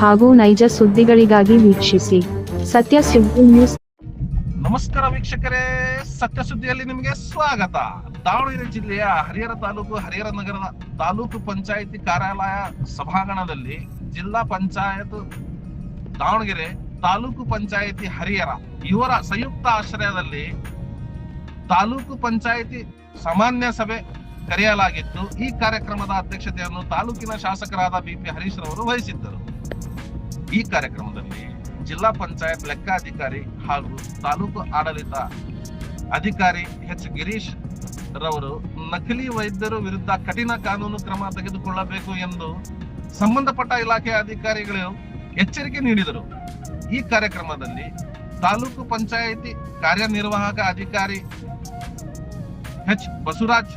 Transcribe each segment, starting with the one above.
ಹಾಗೂ ನೈಜ ಸುದ್ದಿಗಳಿಗಾಗಿ ವೀಕ್ಷಿಸಿ ಸತ್ಯ ಸುದ್ದಿ ನ್ಯೂಸ್. ನಮಸ್ಕಾರ ವೀಕ್ಷಕರೇ, ಸತ್ಯ ಸುದ್ದಿಯಲ್ಲಿ ನಿಮಗೆ ಸ್ವಾಗತ. ದಾವಣಗೆರೆ ಜಿಲ್ಲೆಯ ಹರಿಹರ ತಾಲೂಕು, ಹರಿಹರ ನಗರದ ತಾಲೂಕು ಪಂಚಾಯಿತಿ ಕಾರ್ಯಾಲಯ ಸಭಾಂಗಣದಲ್ಲಿ ಜಿಲ್ಲಾ ಪಂಚಾಯತ್ ದಾವಣಗೆರೆ ತಾಲೂಕು ಪಂಚಾಯಿತಿ ಹರಿಹರ ಇವರ ಸಂಯುಕ್ತ ಆಶ್ರಯದಲ್ಲಿ ತಾಲೂಕು ಪಂಚಾಯಿತಿ ಸಾಮಾನ್ಯ ಸಭೆ ಕರೆಯಲಾಗಿತ್ತು. ಈ ಕಾರ್ಯಕ್ರಮದ ಅಧ್ಯಕ್ಷತೆಯನ್ನು ತಾಲೂಕಿನ ಶಾಸಕರಾದ ಬಿಪಿ ಹರೀಶ್ ರವರು ವಹಿಸಿದ್ದರು. ಈ ಕಾರ್ಯಕ್ರಮದಲ್ಲಿ ಜಿಲ್ಲಾ ಪಂಚಾಯತ್ ಲೆಕ್ಕಾಧಿಕಾರಿ ಹಾಗೂ ತಾಲೂಕು ಆಡಳಿತ ಅಧಿಕಾರಿ ಎಚ್ ಗಿರೀಶ್ ರವರು ನಕಲಿ ವೈದ್ಯರು ವಿರುದ್ಧ ಕಠಿಣ ಕಾನೂನು ಕ್ರಮ ತೆಗೆದುಕೊಳ್ಳಬೇಕು ಎಂದು ಸಂಬಂಧಪಟ್ಟ ಇಲಾಖೆಯ ಅಧಿಕಾರಿಗಳು ಎಚ್ಚರಿಕೆ ನೀಡಿದರು. ಈ ಕಾರ್ಯಕ್ರಮದಲ್ಲಿ ತಾಲೂಕು ಪಂಚಾಯಿತಿ ಕಾರ್ಯನಿರ್ವಾಹಕ ಅಧಿಕಾರಿ ಎಚ್ ಬಸವರಾಜ್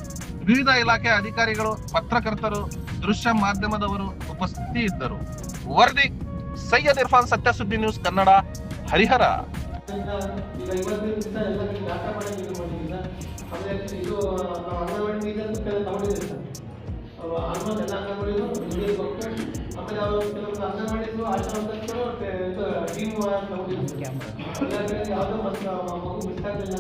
ವಿವಿಧ ಇಲಾಖೆ ಅಧಿಕಾರಿಗಳು ಪತ್ರಕರ್ತರು ದೃಶ್ಯ ಮಾಧ್ಯಮದವರು ಉಪಸ್ಥಿತಿಯಿದ್ದರು ವರದಿ ಸೈಯದ್ ಇರ್ಫಾನ್ ಸತ್ಯ ಸುದ್ದಿ ನ್ಯೂಸ್ ಕನ್ನಡ ಹರಿಹರ ಯಾವುದೋ ಮಗು ಮಿಸ್ ಆಗಿಲ್ಲ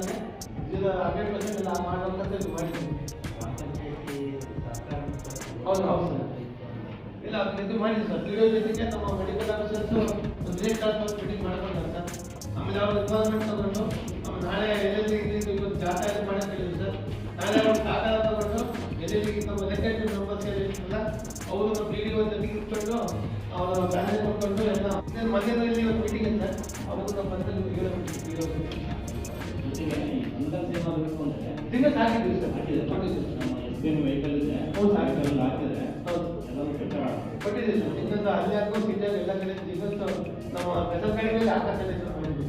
ಇಲ್ಲ ಇದು ಮಾಡಿದ್ವಿ ಸರ್ ವಿಡಿಯೋ ಜೊತೆಗೆ ನಮ್ಮ ಮೆಡಿಕಲ್ ಆಫೀಸರ್ಸು ಒಂದು ಕ್ಲಾಸ್ ಮೀಟಿಂಗ್ ಮಾಡ್ಕೊಂಡ್ರೆ ಸರ್ ಆಮೇಲೆ ಅವ್ರ ರಿಕ್ವೈರ್ಮೆಂಟ್ ತಗೊಂಡು ಆಮೇಲೆ ನಾಳೆ ಎಲ್ಲೆಲ್ಲಿ ಇದು ಇವತ್ತು ಜಾತ ಸರ್ ನಾಳೆ ಅವ್ರ ಕಾಗದ ತಗೊಂಡು ಎಲ್ಲೆಲ್ಲಿ ನಮ್ಮ ಲೆಕ್ಕಕ್ಕೆ ನಂಬರ್ಸ್ ಏನಿರ್ತಲ್ಲ ಅವರು ಪಿ ಡಿ ಒ ಜೊತೆಗೆ ಇಟ್ಕೊಂಡು ಅವರ ಬ್ಯಾಲೆನ್ಸ್ ನೋಡ್ಕೊಂಡು ಎಲ್ಲ ಮಧ್ಯದಲ್ಲಿ ಒಂದು ಮೀಟಿಂಗ್ ಸರ್ ಅವರು ನಮ್ಮ ಮಧ್ಯದಲ್ಲಿ ಹೇಳಬೇಕು ದಿನ ಸಾಕಿದ್ವಿ ಸರ್ ಕೊಟ್ಟಿದ್ದೀವಿ ಸರ್ ಹೌದು ಕೊಟ್ಟಿದ್ದೀವಿ ಸರ್ ಅಲ್ಲಿ ಹಾಕೋ ಸಿಟಿಯಲ್ಲಿ ಎಲ್ಲ ಕಡೆ ಇನ್ನೊಂದು ನಮ್ಮ ಬೆಸಲ್ ಕಡೆ ಮೇಲೆ ಆಕಾಶ ಮಾಡಿದ್ವಿ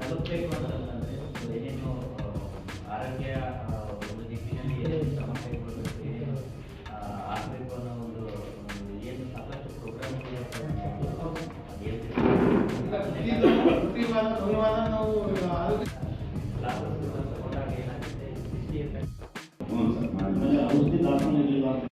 ತಲುಪಬೇಕು ಅಂತಂದ್ರೆ ಏನೇನು ಆರೋಗ್ಯ ಒಂದು ದಿಕ್ಕಿನಲ್ಲಿ ಏನೇನು ಸಮಸ್ಯೆಗಳು ಆಗ್ಬೇಕು ಅನ್ನೋ ಒಂದು ಒಂದು ಏನು ಸಾಕಷ್ಟು ಪ್ರೋಗ್ರಾಮ್ ಪ್ರತಿ ವಾರ ನಾವು ಆರೋಗ್ಯ Lado.